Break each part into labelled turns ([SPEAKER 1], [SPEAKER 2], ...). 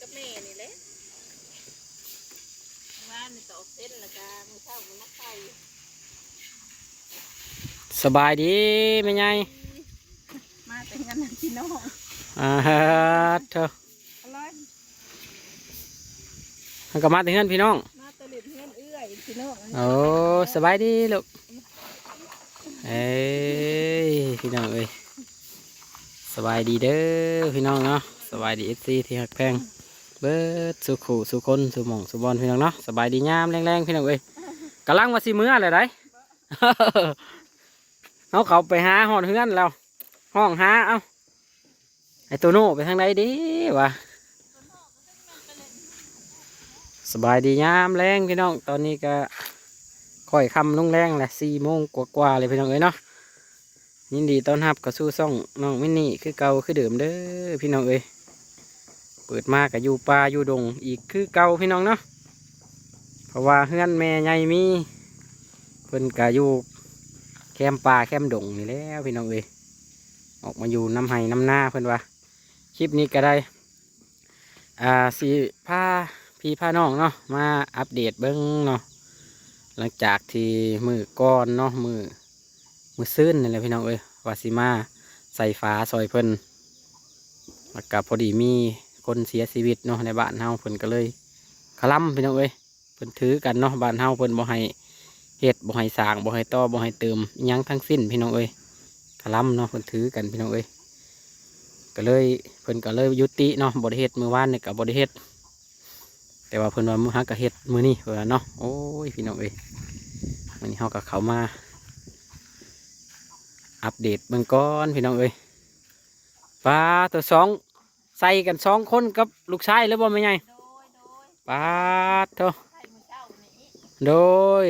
[SPEAKER 1] กับแม่นี่แหละว่านนี่ตอกเส้นและกันมื้อเช้ามันนักไข่
[SPEAKER 2] สบายดีแม่ใหญ่
[SPEAKER 1] มาแต่งงานนั่นพี่น้อง
[SPEAKER 2] อ่าเถอะ
[SPEAKER 1] อร่อย
[SPEAKER 2] มันก็มาถึงเฮือนพี่น้อง
[SPEAKER 1] มาตะลิดเฮือนเอื้อยพี่น้อง
[SPEAKER 2] โอ้สบายดีลูกเอ้ยพี่น้องเอ้ยสบายดีเด้อพี่น้องเนาะสบายดีเอฟซีที่หักแพง เบิดสุขสุคนสุหมองสุบอลพี่น้องเนาะสบายดียามแรงๆพี่น้องเอ้ยกำลังมาสิมื้ออะไรได้เอาเขาไปหาหอดเฮือนแล้วห้องหาเอาไอตัวโน่ไปทางไหนดีวะสบายดียามแรงพี่น้องตอนนี้ก็ค่อยคำลงแรงแหละสี่โมงกว่าๆเลยพี่น้องเอ้ยเนาะยินดีต้อนรับกับสู้ซ่องน้องมินนี่คือเก่าคือเดิมเด้อพี่น้องเอ้ย เปิดมากกับอยู่ป่าอยู่ดง อีกคือเก่าพี่น้องเนาะเพราะว่าเฮือนแม่ใหญ่มีเพิ่นกะอยู่แคมป่าแคมดงนี่แล้วพี่น้องเอ้ยออกมาอยู่น้ำไห้น้ำหน้าเพิ่นว่าคลิปนี้ก็ได้ อ่าสีผ้าพี่ผ้าน้องเนาะมาอัปเดตเบิ้งเนาะหลังจากที่มือก้อนเนาะมือมือซื่นนี่แหละพี่น้องเอ้ยวาสิมาใส่ฟ้าซอยเพิ่นแล้วก็พอดีมี คนเสียชีวิตเนาะในบ้านเฮาเพิ่นก็เลยขลัพี่น้องเอ้ยเพิ่นถือกันเนาะบ้านเฮาเพิ่นบ่ให้เฮ็ดบ่ให้สร้างบ่ให้ต่อบ่ให้เติมยังทั้งสิ้นพี่น้องเอ้ยขลัเนาะเพิ่นถือกันพี่น้องเอ้ยก็เลยเพิ่นก็เลยยุติเนาะบ่ได้เฮ็ดมื้อวานนี่ก็บ่ได้เฮ็ดแต่ว่าเพิ่นว่ามื้อฮักก็เฮ็ดมื้อนี้เพิ่นเนาะโอ้ยพี่น้องเอ้ยมื้อนี้เฮาก็เข้ามาอัปเดตเบิ่งก่อนพี่น้องเอ้ยปลาตัวสอง ใส่กันสองคนกับลูกชายแล้วบ่แม่ใหญ่
[SPEAKER 1] โดยโดย
[SPEAKER 2] ปลาเถอะ
[SPEAKER 1] ไข่มื้อเช้านี่
[SPEAKER 2] โดย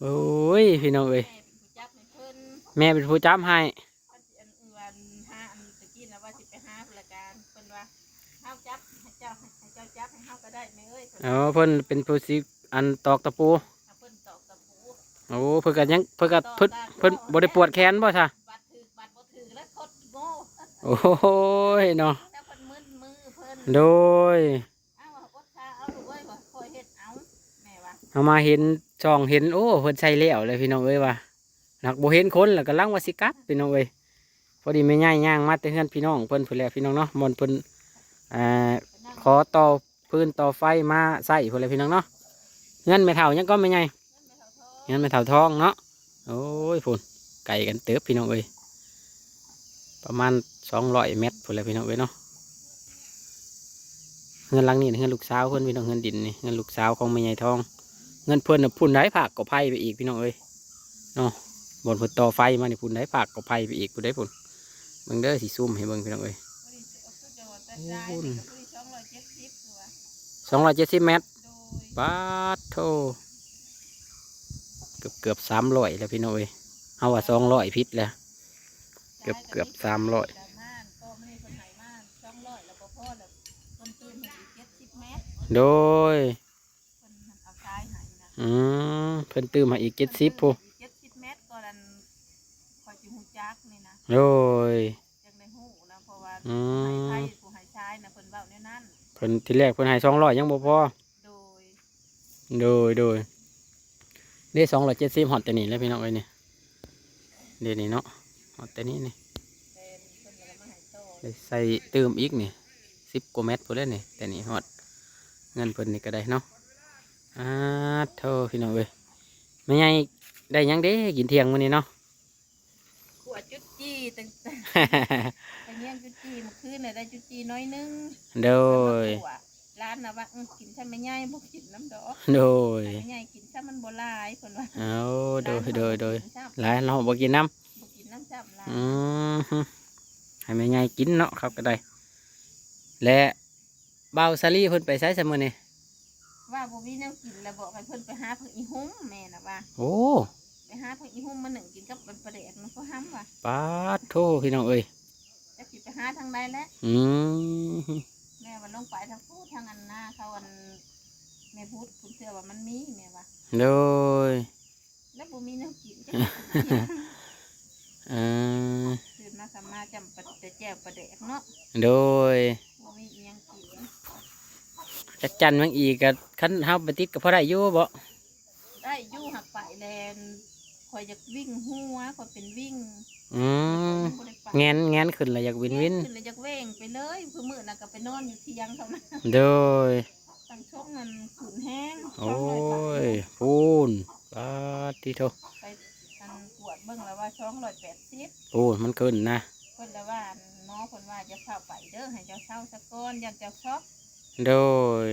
[SPEAKER 2] โอ้ยพี่น้องเอ้ย
[SPEAKER 1] แม่เป็นผู้จับให้เพิ่น
[SPEAKER 2] แม่เป็นผู้จับให้
[SPEAKER 1] อันอันวันห้าอันตะกี้นะว่าสิไปหาพลการเพิ่นว่าเฮาจับให้เจ้าให้เจ้าจับให้เฮาก็ได้แม่เอ้ยเพิ่น
[SPEAKER 2] อ๋อเพิ่นเป็นผู้สิอันตอกตะปู
[SPEAKER 1] เอาเพิ่นตอกตะปู
[SPEAKER 2] โอ้เพิ่นก็ยังเพิ่นก็เพิ่นเพิ่นบ่ได้ปวดแขนบ่ซะ
[SPEAKER 1] บัดถือบัดบ่ถือแล้วคดโง่
[SPEAKER 2] โอ้ยเนาะ
[SPEAKER 1] แล้วเพิ่นมึนมือเพิ่น
[SPEAKER 2] โดย
[SPEAKER 1] เอาว่าอดทาเอาลูกเอ้ยว่าคอยเฮ็ดเอาแม่ว่า
[SPEAKER 2] เอามาเห็นช่องเห็นโอ้เพิ่นใช่แล้วเลยพี่น้องเอ้ยว่าหนักบ่เห็นคนแล้วก็ลังว่าสิกลับพี่น้องเอ้ยพอดีไม่ง่ายย่างมาแต่เฮือนพี่น้องเพิ่นพุ่นแหละพี่น้องเนาะมอนเพิ่นอ่า
[SPEAKER 1] ไปนั่ง
[SPEAKER 2] ขอต่อพื้นต่อไฟมาใส่พุ่นแหละพี่น้องเนาะเงินไม่เท่ายังก็ไม่ใหญ่
[SPEAKER 1] เงินไม่เท่าทอง
[SPEAKER 2] เงินไม่เท่าทองเนาะโอ้ยพุ่นไก่กันเติบพี่น้องเอ้ยประมาณ 200เมตรพุ่นแหละพี่น้องเอ้ยเนาะเงินหลังนี่เงินลูกสาวเพิ่นพี่น้องเงินดินนี่เงินลูกสาวของแม่ใหญ่ทอง เงินเพิ่นน่ะพุ่นได้ผักก็ไผ่ไปอีกพี่น้องเอ้ยเนาะบนเพิ่นต่อไฟมานี่พุ่นได้ผักก็ไผ่ไปอีกพุ่นได้พุ่นเบิ่งเด้อสิซุ่มให้เบิ่งพี่น้องเอ้ย
[SPEAKER 1] บริสุทธิ์เอาคือจังหวัดตราดนี่ก็บริสองร้อยเจ็ดสิบตัว
[SPEAKER 2] สองร้อยเจ็ดสิบเมตร
[SPEAKER 1] โดย
[SPEAKER 2] ปาดโทเกือบเกือบสามร้อยแล้วพี่น้องเอ้ยเอาว่าสองร้อยพิษแล้วเกือบเกือบ300
[SPEAKER 1] ดราม่านก็
[SPEAKER 2] โดย
[SPEAKER 1] คนเอาซ้ายใหายนะ
[SPEAKER 2] อืมเพิ่นตื้มมาอีกเจ็ดสิบผู้
[SPEAKER 1] เจ็ดสิบเมตรก็ดันคอยจิหูจักนี่นะ
[SPEAKER 2] โดย
[SPEAKER 1] จังในหูนะเพราะว่า
[SPEAKER 2] อื
[SPEAKER 1] ใหาย
[SPEAKER 2] ม
[SPEAKER 1] ไทยผู้ใหายชายนะเพิ่นเบ้าเนี่ยนั่น
[SPEAKER 2] เพิ่นที่แรกเพิ่นให้สองร้อยยังบ่พอ
[SPEAKER 1] โดย
[SPEAKER 2] โดยโดยได้สองร้อยเจ็ดสิบหอดแต่นี่แล้วพี่น้องเอ้ยเนี่ยเดี๋ยวนี้เนาะหอดแต่นี้นี่
[SPEAKER 1] เป็นเพิ่นก็มาใหายโต
[SPEAKER 2] ได้ใส่เติมอีกนี่สิบกว่าเม็ดพอแล้วนี่แต่นี่หอด เงินเพิ่นนี่ก็ได้เนาะอ่าโทษพี่น้องเอ้ยไม่ไงได้หยังเด้กินเที่ยงมื้อนี้เนาะ
[SPEAKER 1] ขวดจุดจี้ตั้งแต่ไปเลี้ยงจุดจี้เมื่อคืนน่ะได้จุดจี้น้อยนึง
[SPEAKER 2] โดย
[SPEAKER 1] แล้วมาขั่วร้านนะว่าอื้อกินใช่ไหมย่ายบ่กินน้ำดอก
[SPEAKER 2] โดย
[SPEAKER 1] ไม่ย่ายกินใช่มันบ่หลายเพิ่นว่า
[SPEAKER 2] เอาโดยโดยโดย
[SPEAKER 1] ร้าน
[SPEAKER 2] หลายเราบ่กินน้
[SPEAKER 1] บ่กินน้ำจับหลาำย
[SPEAKER 2] อืมฮึให้ไม่ไงกินเนาะครับก็ได้และ เบาซาลี่เพิ่นไปใช้สมื้อนี่
[SPEAKER 1] ว่าบ่มีแนวกินแล้วบอกให้เพิ่นไปหาเพิ่นอีหุ้มแม่น่ะว่า
[SPEAKER 2] โอ้
[SPEAKER 1] ไปหาเพิ่นอีหุ้มมาหนึ่งกินกับเป็นปลาแดกมันก็ห้ำว่ะ
[SPEAKER 2] ปาดโทพี่น้องเอ้ย
[SPEAKER 1] จะสิไปหาทางใดแล้ว
[SPEAKER 2] อืม
[SPEAKER 1] แม่ว่าลงไปทางพูดทางอันหน้าเขาอันแม่พูดคุณเชื่อว่ามันมีแม่ว่า
[SPEAKER 2] โดย
[SPEAKER 1] แล้วบ่มีแนวกินจะ
[SPEAKER 2] เออ
[SPEAKER 1] ตื่นมาสามมาจำปลาแต่แจ่วปลาแดกเนาะ
[SPEAKER 2] โดย
[SPEAKER 1] บ่มีอีหยังกิน
[SPEAKER 2] จักจันมันอีกกับคันเฮาไปติดกับพ่อได้อยู่บ่
[SPEAKER 1] ได้อยู่หักไปแลนคอยจะวิ่งหัวคอยเป็นวิ่ง
[SPEAKER 2] อืม
[SPEAKER 1] บ่ได้ไป
[SPEAKER 2] แงนแงนขึ้นเลยอยากวินวิน
[SPEAKER 1] ขึ้นเลยจะเว่งไปเลยคือมือน่ะก็ไปนอนอยู่ที่ยังเขานะ
[SPEAKER 2] โดย
[SPEAKER 1] ตั้งชกเงินขืนแห้ง
[SPEAKER 2] โอ้ยพูนปาติโท
[SPEAKER 1] ไปอันกวดเบิ่งแล้วว่าช่องร้อยแปดสิบ
[SPEAKER 2] พูนมันขึ้นนะ
[SPEAKER 1] เพิ่นแล้วว่าหมอเพิ่นว่าจะเข้าไปเด้อให้เจ้าเช่าสะก้อนยันเจ้าช็อก
[SPEAKER 2] โดย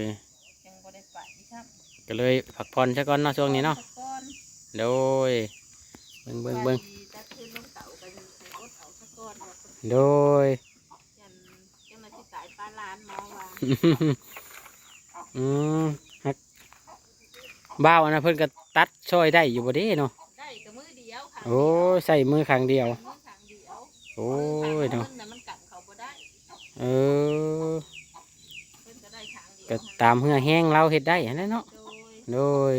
[SPEAKER 1] จังบ่ได้ไปครับ
[SPEAKER 2] ก็เลยพักผ่อนซะก่อนเนาะช่วงนี้เนาะ
[SPEAKER 1] สะก้อน
[SPEAKER 2] โดยเบิ่งเบิ่งเบิ่ง
[SPEAKER 1] ว่าสิตัดคืนลงเต่ากันให้อดเอาสะก้อนว่าเพิ่น
[SPEAKER 2] โดย
[SPEAKER 1] ยันจังได๋สิตายปลาล้านหมอว่า
[SPEAKER 2] อืมฮักบ้าวอันนะเพิ่นก็ตัดช่อยได้อยู่บ่เด้เนาะ
[SPEAKER 1] ได้ก็มือเดียวค่ะ
[SPEAKER 2] โอ้ยใส่มือข้างเดียว
[SPEAKER 1] มือข้างเดียว
[SPEAKER 2] โอ้ย
[SPEAKER 1] มือ
[SPEAKER 2] เนาะ
[SPEAKER 1] ข้างนั้นมันกัดเขาบ่ได้
[SPEAKER 2] เออ
[SPEAKER 1] เพิ่น ก็ได้ข้างเดียว
[SPEAKER 2] ก็ตามเหือแห้งเราเฮ็ดได้อันนั้นเนาะ
[SPEAKER 1] โดย
[SPEAKER 2] โดย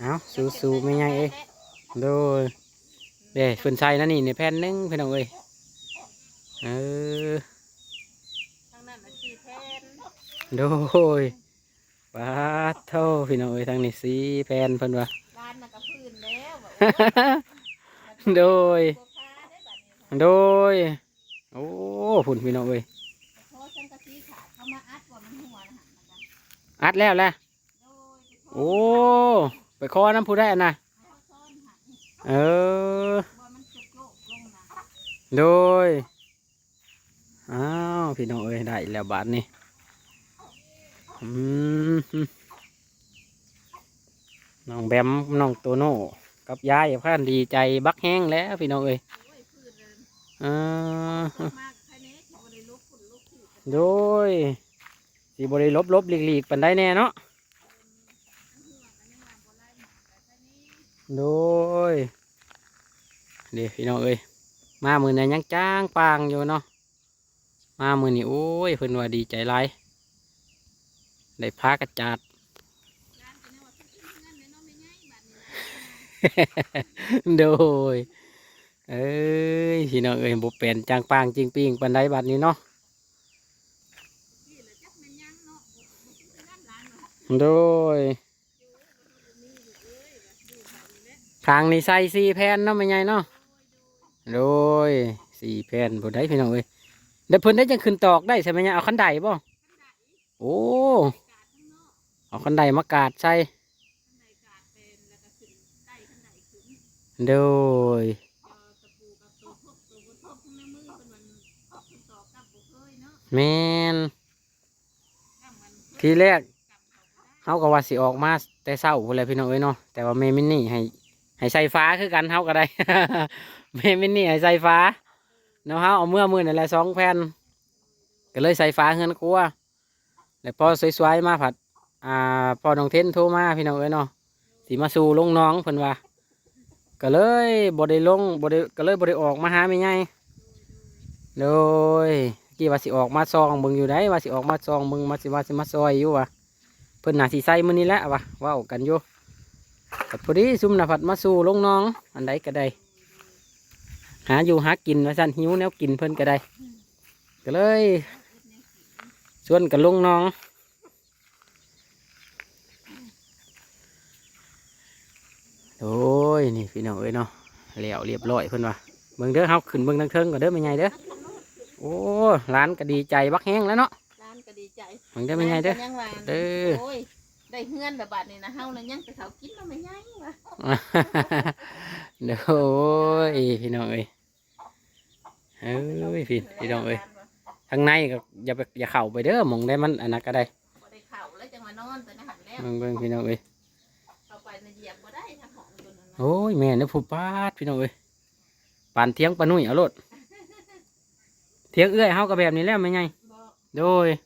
[SPEAKER 2] เอาสู้ๆไม่ใหญ่เอ้ยโดยเด้เพิ่นใส่นั่นนี่ในแผ่นหนึงพี่น้องเอ้ยเออ
[SPEAKER 1] ทางนั้นน่ะสี่แผ่น
[SPEAKER 2] โดยปาดโทพี่น้องเอ้ยทางนี้สีแผ่นเพิ่นว่า
[SPEAKER 1] ร้านน่ะก็พื้นแล้วบอก
[SPEAKER 2] โดย
[SPEAKER 1] บัวพาได้บัดนี้
[SPEAKER 2] โดย โอ้พุ่นพี่น้องเอ้ย
[SPEAKER 1] อัด
[SPEAKER 2] แล้วแหละ
[SPEAKER 1] โดยไปข
[SPEAKER 2] โอ้ไปคอน้ำผู้ได้อะนะ
[SPEAKER 1] เขาซ่อนหัน
[SPEAKER 2] เออ
[SPEAKER 1] ว่ามันจุกโลกลงนะ
[SPEAKER 2] โดยอ้าวพี่น้องเอ้ยได้แล้วบาทนี่อืมน้องแบมน้องโตโน่กับยายพ่านดีใจบักแห้งแล้วพี่น้องเอ้ย
[SPEAKER 1] โอ้ยพื้นเลย
[SPEAKER 2] เออ
[SPEAKER 1] มากแค่นี้ที่บริลุกฝุ่นลุกขี้กัน
[SPEAKER 2] โดย สีบริลบลบหลีกหลีกปันได้แน่เนาะโดยเดี๋ยวพี่น้องเอ้ยมามือนี้ยังจ้างปางอยู่เนาะมามือนี้โอ้ยเพิ่นว่าดีใจหลายได้พากระจาด
[SPEAKER 1] ร้านก็ยังว่าเลยเนาะไม่ง่ายบัด
[SPEAKER 2] โดยเอ้ยพี่น้องเอ้ยบ่เป็นจ้างปางจริงปิงปันไดบัดนี้เนาะ
[SPEAKER 1] พี่ละจักแม่นยังเนาะบ่บ่กินเงินร้านเนาะ
[SPEAKER 2] โดย
[SPEAKER 1] อยู่บ่มีอยู่เอ้ยว่าอยู่ไผนี่แหละ
[SPEAKER 2] ทางนี้ใส่สี่แผ่นเนาะไม่ใหญ่เนาะโดยสี่แผ่นบ่ได้พี่น้องเอ้ยเดี๋ยวเพิ่นได้จังขึ้นตอกได้ใช่ไหมเนี่ยเอาคันไดบ่โอ้เอาคันไดมากาดใส่โดยแมนทีแรก
[SPEAKER 1] เขาก็ได้
[SPEAKER 2] เฮาก็ว่าสิออกมาแต่เช้าพุ่นแหละพี่น้องเอ้ยเนาะแต่ว่าแม่มินนี่ให้ให้ใส่ฟ้าคือกันเฮาก็ได้ แม่มินนี่ให้ใส่ฟ้าเนาะเฮาเอาเมื่อมือนั่นแหละสองแผ่นก็เลยใส่ฟ้าเฮือนครัวแล้วพอสวยๆมาผัดอ่าพอน้องเทนโทรมาพี่น้องเอ้ยเนาะสิมาสู่ลงน้องเพิ่นว่าก็เลยบ่ได้ลงบ่ได้ก็เลยบ่ได้ออกมาหาแม่ใหญ่โดยกี่ว่าสิออกมาซองเบิ่งอยู่ได้ว่าสิออกมาซองเบิ่งมาสิว่าสิมาซอยอยู่วะ พิ่นนาสิใสมื้อนี้แหละวะว้าวกันอยู่ก็พอดีซุ่มน่ะผัดมาสู่ลงน้อง อันใดก็ได้หาอยู่หากินว่าซั่นหิวแนวกินเพิ่นก็ได้ก็เลยชวนกันลงน้องโอ้ยนี่พี่น้องเอ้ยเนาะแล้วเรียบร้อยเพิ่นว่าเบิ่งเด้อเฮาขึ้นเบิ่งทางเทิงก่อนเด้อแม่ใหญ่เด้อโอ้ร้านก็ดีใจบักแห้งแล้วเนาะ
[SPEAKER 1] ใจ
[SPEAKER 2] เบิ่งเด้อแม่ใหญ่เด้อ
[SPEAKER 1] ร้านก็ยังว่า
[SPEAKER 2] เด้อ
[SPEAKER 1] โอ้ยได้เฮือนแบบบัดนี้นะเฮาน่ะยังไปเขากินมาไม่ยังวะ
[SPEAKER 2] เด้อโอ้ยพี่น้องเอ้ยเอ้ยพี่พี่น้องเอ้ยทางในก็อย่าไปอย่าเข้าไปเด้อหมองได้มันอันนั้นก็ได้
[SPEAKER 1] บ่ได้เข้าแล้วจังมานอนแต่ในหันแล้ว
[SPEAKER 2] เบิ่งเบิ่งพี่น้องเอ้ย
[SPEAKER 1] เข้าไปในะเหยียบบ่ได้ทางห้องตัวนั้นน่ะ
[SPEAKER 2] โอ้ยแม่เด้อผู้ปาดพี่น้องเอ้ยปานเทียงปานนุ่ยเอาโลดเทียงเอื้อยเฮาก็แบบนี้แล้วแม่ใหญ่
[SPEAKER 1] บ่
[SPEAKER 2] โดย
[SPEAKER 1] มันอัน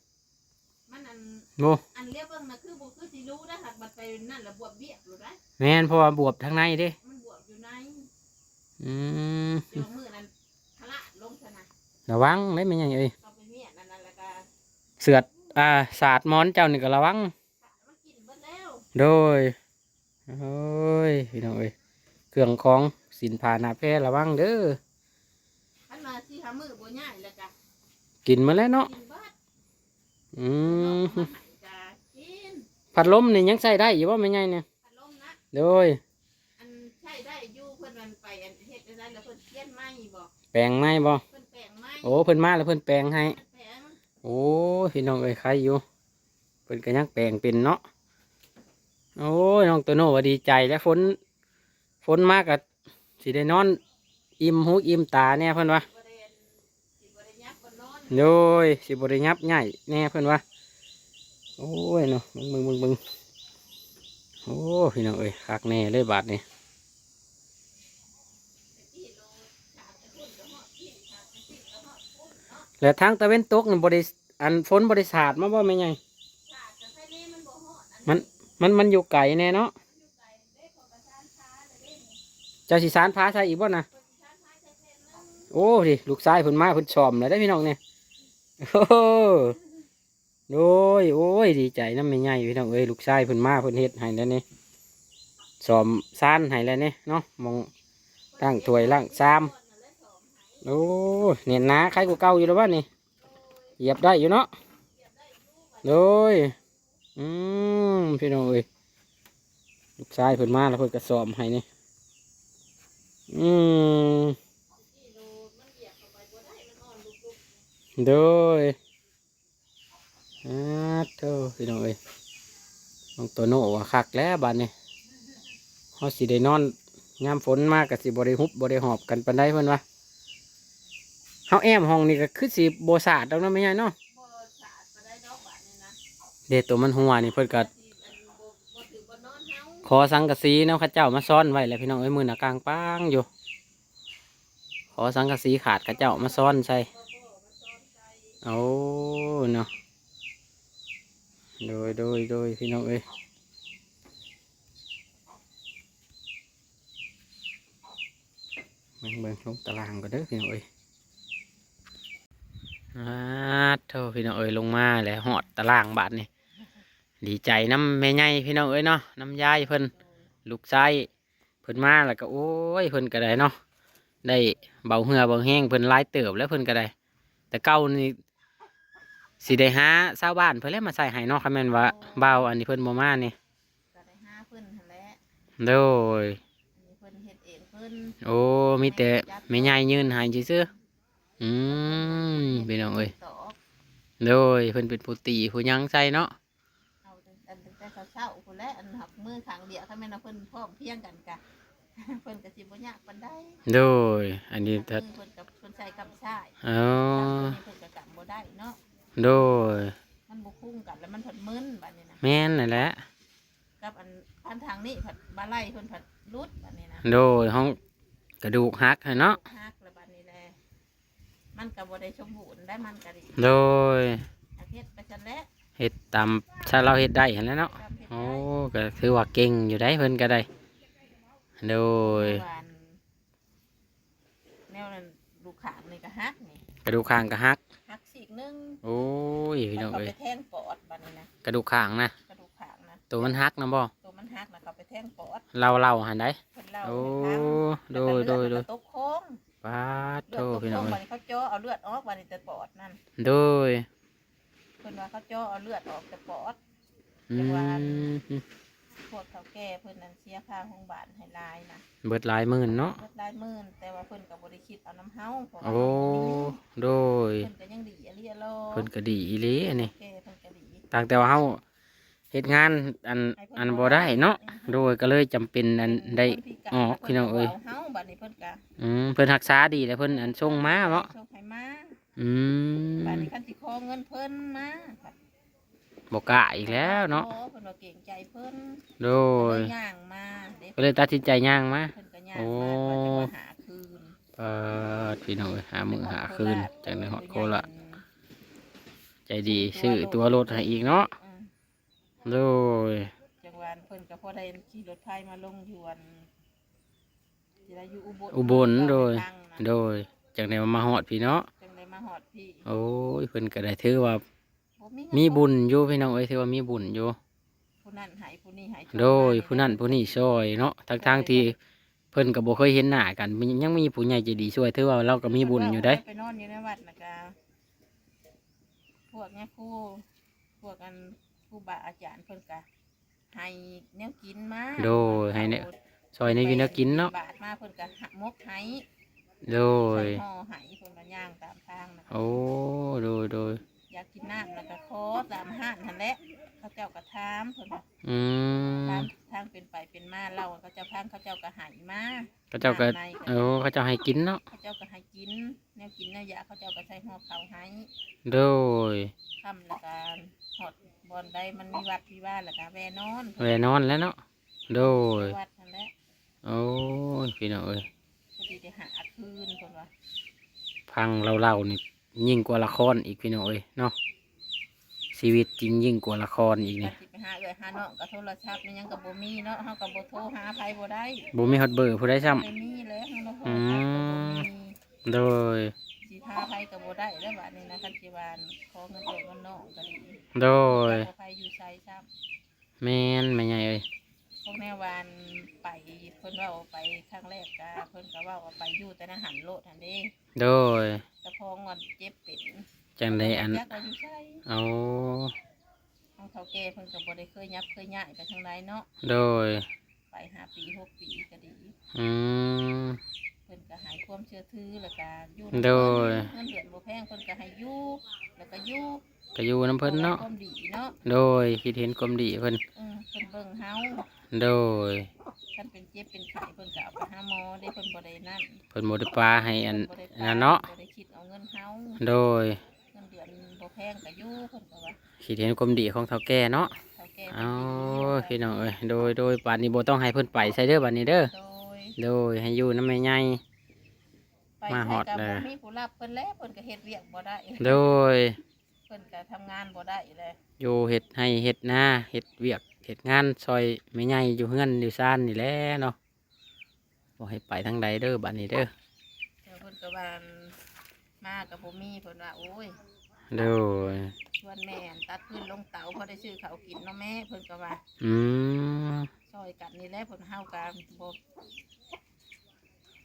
[SPEAKER 2] โม
[SPEAKER 1] อันเรียกเบิ่งน่ะคือบ่คือสิรู้นะหากบัดไปนั่นละบวบเบี้ยอยู่ได้
[SPEAKER 2] แม่นเพราะว่าบวบทางในเด้
[SPEAKER 1] มันบวบอยู่ใน
[SPEAKER 2] อืม
[SPEAKER 1] เดี๋ยวมื้อนั้นพละลงซะนะ
[SPEAKER 2] ระวังได้ไหมยังเอ้ย
[SPEAKER 1] เอาไปเมียนั่นน่ะแล้วก็
[SPEAKER 2] เสือดอ่าศาสตร์มอนเจ้านี่ก็ระวัง
[SPEAKER 1] มันกินเบิดแล้ว
[SPEAKER 2] โดยโอ้ยพี่น้องเอ้ยเครื่องของสินพาหนาแพร่ระวังเด้อ
[SPEAKER 1] คันมาสิหามื้อบ่ย่ายแล้วก็
[SPEAKER 2] กินมาแล้วเนาะ
[SPEAKER 1] กินเบิด
[SPEAKER 2] อืม
[SPEAKER 1] เอามาให้กากิ น
[SPEAKER 2] พัดลมนี่ยังใส่ได้อยู่ว่าไม่ไงเนี่ย
[SPEAKER 1] พัดลมนะ
[SPEAKER 2] โดย
[SPEAKER 1] อันใช่ได้อยู่เพิ่นมันไปอันเฮ็ดได้แล้วเพิ่นเปลี่ยนไม้บอก
[SPEAKER 2] แปลงไม้บ่
[SPEAKER 1] เพิ่นแปลงไม้
[SPEAKER 2] โอ้เพิ่นมาแล้วเพิ่นแปลงให้
[SPEAKER 1] แปลง
[SPEAKER 2] โอ้พี่น้องเอ้ยใครอยู่เพิ่นก็ยังแปลงเป็นเนาะโอ้ยน้องโตัวโน่ว่าดีใจแล้วฝนฝนมากกับสิได้นอน อิ่มหูอิ่มตาเนี่ยเพิ่นว่า
[SPEAKER 1] บ่ได้อันสิบ่ได้ยับบ่นอน
[SPEAKER 2] โดยสิบริยับง่ายแน่เพื่อนว่า โอ้ยเนาะมึงมึงมึงมึงโอ้พี่น้องเอ้ยคักแน่เลยบาทนี่
[SPEAKER 1] ที่โละทาจะที่ก็ฮอดพุ่นเนาะ
[SPEAKER 2] แล้วทางตะเวนตกนี่บริอันฝนบริสาดมาบ่ไม่ไง
[SPEAKER 1] มัน
[SPEAKER 2] มันมันอยู่ไกลแน่เนาะ
[SPEAKER 1] อยู่ไกลเด้ของประธานช้าเลยเด้นี่
[SPEAKER 2] เจ้าสิสารพาใช่อีกบ่นะ
[SPEAKER 1] เพิ่นสิชา
[SPEAKER 2] โอ้ดิลูกชายเพิ่นมาเพิ่นชอมเลยได้พี่น้องเนี่ยโอ้ โอ้ยโอ้ยดีใจน้ำไม่ไงพี่น้องเอ้ยลูกชายเพิ่นมาเพิ่นเฮ็ดให้แล้วนี่สอมซ่านให้แล้วนี่เนาะมองตั้งถ้วยล้างชามโอ้เนียนหนาใครกูเก่าอยู่แล้วบ้านนี่เหยียบได้อยู่เนาะโดยอืมพี่น้องเอ้ยลูกชายเพิ่นมาแล้วเพิ่นกระสอบให้นี่อืมโดย อ่าเท่พี่น้องเอ้ยน้องโตโน่ว่าคักแล้วบ้านนี้เขาสิได้นอนยามฝนมากกับสิบริฮุบบริหอบกันปันได้เพิ่อนว่าเฮาแอมห้องนี่ก็คือสิโบสาดดอกเนาะไม่ใช่เนาะ
[SPEAKER 1] บ่สาดบ่ได้ดอกบาดนี่นะ
[SPEAKER 2] เด็ดตัวมันหัวนี่เพื่
[SPEAKER 1] อนเฮา
[SPEAKER 2] ขอสังกะสีเนาะข้าเจ้ามาซ่อนไว้แล้วพี่น้องเอ้ยมือหน้ากลางป้างอยู่ ขอสังกะสีขาดข้าเจ้ามาซ่อนใส่
[SPEAKER 1] บ่บ่มาซ้นใจ
[SPEAKER 2] เอาเนาะ โดยโดยโดยพี่น้องเอ้ยเบิ่งเบิ่งลงตารางก็เด้อพี่น้องเอ้ยอาเท่าพี่น้องเอ้ยลงมาแล้วหอดตารางบาทนี่ดีใจน้ำแม่ใหญ่พี่น้องเอ้ยเนาะน้ำยายเพิ่นลูกชายเพิ่นมาแล้วก็โอ้ยเพิ่นก็ได้เนาะได้เบาเหือเบาแห้งเพิ่นหลายเติบแล้วเพิ่นก็ได้ แต่เก่านี่ สิได้หาชาวบ้านเพิ่นเลยมาใส่ให้เนาะคำแม่นว่าเบาอันนี้เพิ่นบ่มานี่
[SPEAKER 1] ก็ได้หาเพิ่นหั่นแหละ
[SPEAKER 2] โดย
[SPEAKER 1] อันนี้เพิ่นเฮ็ดเองเพิ่น
[SPEAKER 2] โอ้มีแต่แม่ใหญ่ยืนให้ซื่อๆอืมพี่น้องเอ้ย
[SPEAKER 1] ตอก
[SPEAKER 2] โดยเพิ่นเป็นผู้ตีผู้หยังใส่เนาะ
[SPEAKER 1] เอาแต่อันตั้งแต่เช้าๆพุ่นแหละอันหักมือข้างเดียวถ้าแม่นว่าเพิ่นพร้อมเพรียงกันกะ เพิ่นก็สิบ่ยากปานใด
[SPEAKER 2] โดย อันนี้
[SPEAKER 1] มื
[SPEAKER 2] ถ้า
[SPEAKER 1] อเพิ่นกับเพิ่นใช้กำชาย
[SPEAKER 2] อ๋อ
[SPEAKER 1] จับตัวนี้เพิ่นก็กำบ่ได้เนาะ
[SPEAKER 2] โดย
[SPEAKER 1] มันบ่คุ้มกันแล้วมันผัดมึนบัดนี้นะ
[SPEAKER 2] แม่นนั่นแหละ
[SPEAKER 1] กับอันพันทางนี้ผัดบาไล่เพิ่นผัดรุดบัดนี้นะ
[SPEAKER 2] โดยห้องกระดูกหักให้เนาะ
[SPEAKER 1] ฮักแล้วบัดนี้แหละมันก็บ่ได้สมบูรณ์ได้มันก็ดี
[SPEAKER 2] โดย
[SPEAKER 1] อาเฮ็ดไปซั่นแหละ
[SPEAKER 2] เฮ็ดตามถ้าเราเฮ็ดได้หั่นแหล้วเนาะ
[SPEAKER 1] ตามเฮ็ด
[SPEAKER 2] โอ้
[SPEAKER 1] ได้
[SPEAKER 2] ก็ถือว่าเก่งอยู่ได้เพิ่นก็ได้ โดย
[SPEAKER 1] วาอันแนวนั้นลูกขางนี่ก็ฮักนี่
[SPEAKER 2] กระดูกข้างก็หัก
[SPEAKER 1] ฮักสีกหนึง
[SPEAKER 2] โอ้ยพี่น้อง
[SPEAKER 1] เขา
[SPEAKER 2] เอ้ย
[SPEAKER 1] ไปแทงปอดบัดนี้นะ
[SPEAKER 2] กระดูกข้างนะ
[SPEAKER 1] กระดูกขางนะ
[SPEAKER 2] ตัวมันหักนะบ่
[SPEAKER 1] ตัวมันฮักนะเขาไปแทงปอด
[SPEAKER 2] เราเล่าหันได้
[SPEAKER 1] เพิ่นเล่า
[SPEAKER 2] โอ้
[SPEAKER 1] ให้ฟัง
[SPEAKER 2] โดยโดยโดย
[SPEAKER 1] แล้วก็เลือมันก็ตกโค้ง
[SPEAKER 2] ปาด
[SPEAKER 1] เลื
[SPEAKER 2] โต
[SPEAKER 1] อดตก
[SPEAKER 2] พี่น้
[SPEAKER 1] โค้
[SPEAKER 2] อง
[SPEAKER 1] ง
[SPEAKER 2] เอ้
[SPEAKER 1] บัด
[SPEAKER 2] ย
[SPEAKER 1] นี้เขาเจาะเอาเลือดออกบัดนี้แต่ปอดนั่น
[SPEAKER 2] โดย
[SPEAKER 1] เพิ่นว่าเขาเจาะเอาเลือดออกแต่ปอด
[SPEAKER 2] อืม
[SPEAKER 1] พวกเขาแก่เพิ่นนั่นเสียค่าโรงพยาบาลให้หลายนะ
[SPEAKER 2] เบิดหลายหมื่นเนาะ
[SPEAKER 1] เบิดหลายหมื่นแต่ว่าเพิ่นก็บ่ได้คิดเอาน้ำเฮาเพราะว่า
[SPEAKER 2] โอ้โดย
[SPEAKER 1] เพิ่นก็ยังดีอะลีอะโล
[SPEAKER 2] เพิ่นก็ดีอีหลีอันนี้
[SPEAKER 1] แก่เพิ่นก็ดี
[SPEAKER 2] ต่างแต่ว่าเฮาเฮ็ดงานอันอันบ่ได้เนาะโดยก็เลยจำเป็นอันได้
[SPEAKER 1] คนพิการ
[SPEAKER 2] ออกพี่น้องเอ้ย
[SPEAKER 1] พิ่ก็เฮาบัดนี้เพิ่นก็
[SPEAKER 2] อืมเพิ่นรักษาดีแล้วเพิ่นอันส่งมาเนาะ
[SPEAKER 1] ส่งให้มา
[SPEAKER 2] อืม
[SPEAKER 1] บัดนี้คันสิขอเงินเพิ่นมา
[SPEAKER 2] บ่กล้าอีกแล้วเนาะ
[SPEAKER 1] ขอเพิ่นว่าเก่งใจเพิ่น
[SPEAKER 2] โด
[SPEAKER 1] ก็
[SPEAKER 2] ย
[SPEAKER 1] เลยย่างมาเด็ก
[SPEAKER 2] ก็เลยตัดสินใจย่างมา
[SPEAKER 1] เพิ่นก็ย่าง
[SPEAKER 2] โอ้
[SPEAKER 1] มาว่าจะมาหาคืน
[SPEAKER 2] เปิดพี่น้องเอ้ยหามือหาคืนจากในฮอดโคละใจดีซื้อตัวรถให้อีกเนาะ
[SPEAKER 1] อืม
[SPEAKER 2] โดย
[SPEAKER 1] จังหวัดเพิ่นก็พอได้ขี่รถไฟมาลงอยู่อันที่ได้อยู่อุบล
[SPEAKER 2] อุบลโดย
[SPEAKER 1] ตั้งนะ
[SPEAKER 2] โดยจากในมาฮอดพี่เนาะ
[SPEAKER 1] จังได้มาหอดพี่
[SPEAKER 2] โอ้ยเพิ่นก็ได้ถือว่า
[SPEAKER 1] บ่เงิน
[SPEAKER 2] มีบุญอยู่พี่น้องเอ้ยถือว่ามีบุญอยู่
[SPEAKER 1] ผู้นั้นใหายผู้นี้ใหาย
[SPEAKER 2] โดยผู้นั้นผู้นี้ช่วยเนาะทั้งทางๆที่เพิ่นก็บ่เคยเห็นหน้ากันมียังมีผู้ใหญ่ใจดีช่วยถือว่าเราก็มีบุญอยู่ได้
[SPEAKER 1] ไปนอนอยู่ในวัดนะกะพวกเนี้ยครู่พวกกันครูบาอาจารย์เพิ่นก็ให้แนวกินมา
[SPEAKER 2] โดยให้เนี่ยซอยนี้อยู่แนวกินเนาะ
[SPEAKER 1] บาทมาเพิ่นก็หมกให้
[SPEAKER 2] โดย
[SPEAKER 1] ใส่ห่อให้เพิ่นมาย่างตามทางนะ
[SPEAKER 2] โอ้โดยโดย
[SPEAKER 1] อยากกินน้ำแล้วก็ขอตามห้านนั่นแหละเขาเจ้าก็ถามเพิ่นว่า
[SPEAKER 2] อืม
[SPEAKER 1] ทางทางเป็นไปเป็นมาเล่าเขาเจ้าพังเขาเจ้าก็ให้มา
[SPEAKER 2] เขาเจ้าก็
[SPEAKER 1] น้ำใน
[SPEAKER 2] โอ้เขาเจ้าให้กินเนาะ
[SPEAKER 1] เขาเจ้าก็ให้กินแนวกินแนวยาเขาเจ้าก็ใส่ห่อข้าวให้
[SPEAKER 2] โดย
[SPEAKER 1] ทำแล้วก็หอดบอนใดมันมีวัดมีว่าแล้วก็แวนอน
[SPEAKER 2] แวนอนแล้วเนาะโดย
[SPEAKER 1] วัดนั่นแหละ
[SPEAKER 2] โอ้ยพี่น้องเอ้ย
[SPEAKER 1] พอดีได้หาคืนเพิ่นว่า
[SPEAKER 2] พังเราเล่าๆนี่ ยิ่งกว่าละครอีกพี่น้องเอ้ยเนาะชีวิตจริงยิ่งกว่าละครอีก
[SPEAKER 1] ก็
[SPEAKER 2] นี่
[SPEAKER 1] สิไปหาเอื้อยหาน้องก็โทรศัพท์มันยังก็บ่มีเนาะเฮาก็บ่โทรหาไผบ่ได้
[SPEAKER 2] บ่มีฮอดเบอร์ผู้ใดซ้
[SPEAKER 1] บ่ได้มีแล้วเฮาโทรศัพท์ก็บ่มีำ
[SPEAKER 2] โดย
[SPEAKER 1] สิหาไผก็บ่ได้แล้วบัดนี้นะคันสิว่าขอเงินเอื้อยเงินน้องก็ดี
[SPEAKER 2] โดย
[SPEAKER 1] บ่ไผอยู่ไสซ้ำ
[SPEAKER 2] แม่นแม่ใหญ่เอ้ย
[SPEAKER 1] พ วกแม่วานไปเพิ่นเว่าไปครั้งแรกก็เพิ่นก็เว่าว่าไปอยู่แต่นะหันโลดหันเด้
[SPEAKER 2] โดย
[SPEAKER 1] แต่พองอนเจ็บเป็น
[SPEAKER 2] จังไดอัน
[SPEAKER 1] ยักษ์เราอยู่ใช่
[SPEAKER 2] เอา
[SPEAKER 1] ของเขาแก่เพิ่นก็บ่ได้เคยยับเคยย้ายไปทางใดเนาะ
[SPEAKER 2] โดย
[SPEAKER 1] ไปหาปีหกปีก็ดี
[SPEAKER 2] อืม
[SPEAKER 1] เพิ่นก็ใหายความเชื่อถือแล้วก็อยู่
[SPEAKER 2] โดย
[SPEAKER 1] เงินเดือนบ่แพงเพิ่นก็ให้อยู่แล้วก็อยู่
[SPEAKER 2] ก็อยู่น้ำเพิ่นเนาะ
[SPEAKER 1] ความดีเนาะ
[SPEAKER 2] โดยคิดเห็นความดีเพิ่น
[SPEAKER 1] เออเพิ่นเบิ่งเฮา
[SPEAKER 2] โดย
[SPEAKER 1] คันเป็นเจ็บเป็นไข้เพิ่นก็เอาไปหาหมอได้เพิ่นบ่ได้นั่น
[SPEAKER 2] เพิ่นบ่ได้ปลาให้อัน
[SPEAKER 1] บ่ได้
[SPEAKER 2] อันนั้นเนาะ
[SPEAKER 1] บ่ได้คิดเอาเงินเฮา
[SPEAKER 2] โดย
[SPEAKER 1] เงินเดือนบ่แพงก็อยู่เพิ่นก็ว่า
[SPEAKER 2] คิดเห็นความดีของเฒ่าแก่เนาะ
[SPEAKER 1] เขาแก่
[SPEAKER 2] เอาพี่น้องเอ้ยโดยโดยบัดนี้บ่ต้องให้เพิ่นไปใส่เด้อบัดนี้เด้อ
[SPEAKER 1] โดย
[SPEAKER 2] โดยให้อยู่นำแม่ใหญ่
[SPEAKER 1] ไป
[SPEAKER 2] มาฮอด
[SPEAKER 1] ใช้กับ
[SPEAKER 2] เลย
[SPEAKER 1] บ่มีผู้รับเพิ่นแล้วเพิ่นก็เฮ็ดเวียกบ่ได้
[SPEAKER 2] โดย
[SPEAKER 1] เพิ่นก็ทำงานบ่ได้เลย
[SPEAKER 2] อยู่เฮ็ดให้เฮ็ดหน้าเฮ็ดเวียกเฮ็ดงานซอยแม่ใหญ่อยู่เฮือนอยู่ซ่านนี่แหละเนาะบ่ให้ไปทางใดเด้อบัดนี้เด้อ
[SPEAKER 1] เดี๋ยวเพิ่นก็ว่ามากับบ่มีเพิ่นว่าโอ้ย
[SPEAKER 2] โดย
[SPEAKER 1] ชวนแม่อันตัดพื้นลงเตาพอได้ซื้อข้าวกินเนาะแม่เพิ่นก็ว่า
[SPEAKER 2] อืม
[SPEAKER 1] ซอยกันนี่แหละเพิ่นเฮากันบ่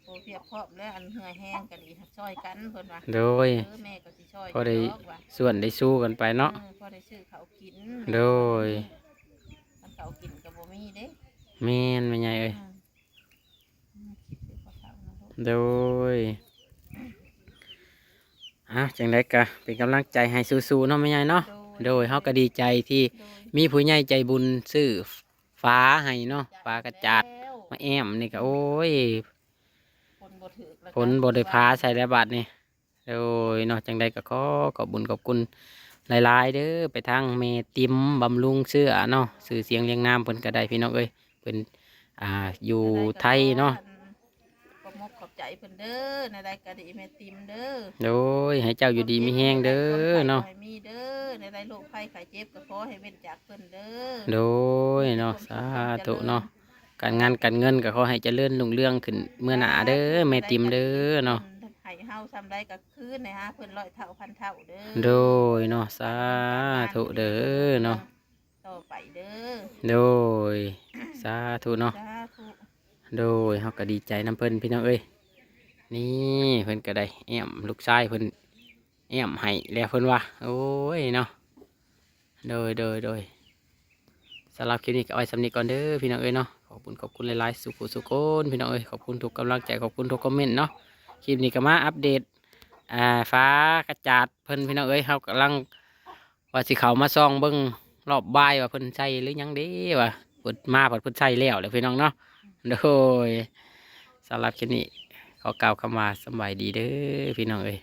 [SPEAKER 1] บ่เพียบพร้อมแล้วอันเหื่อยแห้งก็ดีซอยกันเพิ่นว่า
[SPEAKER 2] โดย
[SPEAKER 1] เออแม่ก็สิซอย
[SPEAKER 2] พอได้
[SPEAKER 1] ยู่ดอกว่า
[SPEAKER 2] ส่วนได้สู้กันไปเนาะ
[SPEAKER 1] เออพอได้ซื้อข้าวกิน
[SPEAKER 2] โดย
[SPEAKER 1] อันข้าวกินก็บ่มีเด้
[SPEAKER 2] แม่นแม่ใหญ่เอ้ย
[SPEAKER 1] อืมอืมคิดไปพอเท่านะลูก
[SPEAKER 2] โดยฮะจังไดกะเป็นกำลังใจให้สู้ๆเนาะแม่ใหญ่เนาะ โดยเฮาก็ดีใจที่
[SPEAKER 1] โดย
[SPEAKER 2] มีผู้ใหญ่ใจบุญซื้อ ฟ้าให้เนาะฟ้ากระจาด
[SPEAKER 1] แล้ว
[SPEAKER 2] มาแอมนี่ก็โอ้ย
[SPEAKER 1] ผลบ่ถึกแล้ว
[SPEAKER 2] ผลบริพาใส่แล้วบาทนี่โดยเนาะจังใดก็ขอขอบบุญขอบคุณหลายๆเด้อไปทางเมติมบำรุงเสื้อเนาะสื่อเสียงเรียงนามเพิ่นก็ได้พี่น้องเอ้ยเพิ่นอ่าอยู่ไทยเนาะ
[SPEAKER 1] ขอบมกขอบ ใจเพิ่นเด้อในรายการดีแม่ติมเด้อ
[SPEAKER 2] โดยให้เจ้าอยู่ดีมีแห้งเด้อเนาะ
[SPEAKER 1] ขอให้มีเด้อในรายโรคภัยไข้เจ็บก็ขอให้เว้นจากเพิ่นเด้อ
[SPEAKER 2] โดยเนาะสาธุเนาะการงานการเงินก็ขอให้เจริญรุ่งเรืองขึ้นเมื่อหน้าเด้อแม่ติมเด้อเนาะ
[SPEAKER 1] ให้เฮาทำได้ก็คืนนะฮะเพิ่นร้อยเท่าพันเท่าเด้อ
[SPEAKER 2] โดยเนาะสาธุเด้อเนาะ
[SPEAKER 1] ต่อไปเด้อ
[SPEAKER 2] โดยสาธุเนาะ
[SPEAKER 1] สาธุ
[SPEAKER 2] โดยเฮาก็ดีใจน้ำเพิ่นพี่น้องเอ้ย นี่เพิ่นก็ได้แอมลูกชายเพิ่นแอมให้แล้วเพิ่นว่าโอ้ยเนาะโดยโดยโดยสำหรับคลิปนี้ก็เอาไว้สำนีก่อนเด้อพี่น้องเอ้ยเนาะขอบคุณขอบคุณหลายๆสุขุสุขคนพี่น้องเอ้ยขอบคุณทุกกำลังใจขอบคุณทุกคอมเมนต์เนาะคลิปนี้ก็มาอัปเดตอ่าฟ้ากระจาดเพิ่นพี่น้องเอ้ยเฮากำลังว่าสิเขามาซองเบิ่งรอบบ่ายว่าเพิ่นใช่หรือยังเด้ว่าเพิ่นมาเพิ่นเพิ่นใช่แล้วแหละพี่น้องเนาะโดยสำหรับคลิปนี้ ขอกล่าวคำว่าสบายดีเด้อพี่น้องเอ้ย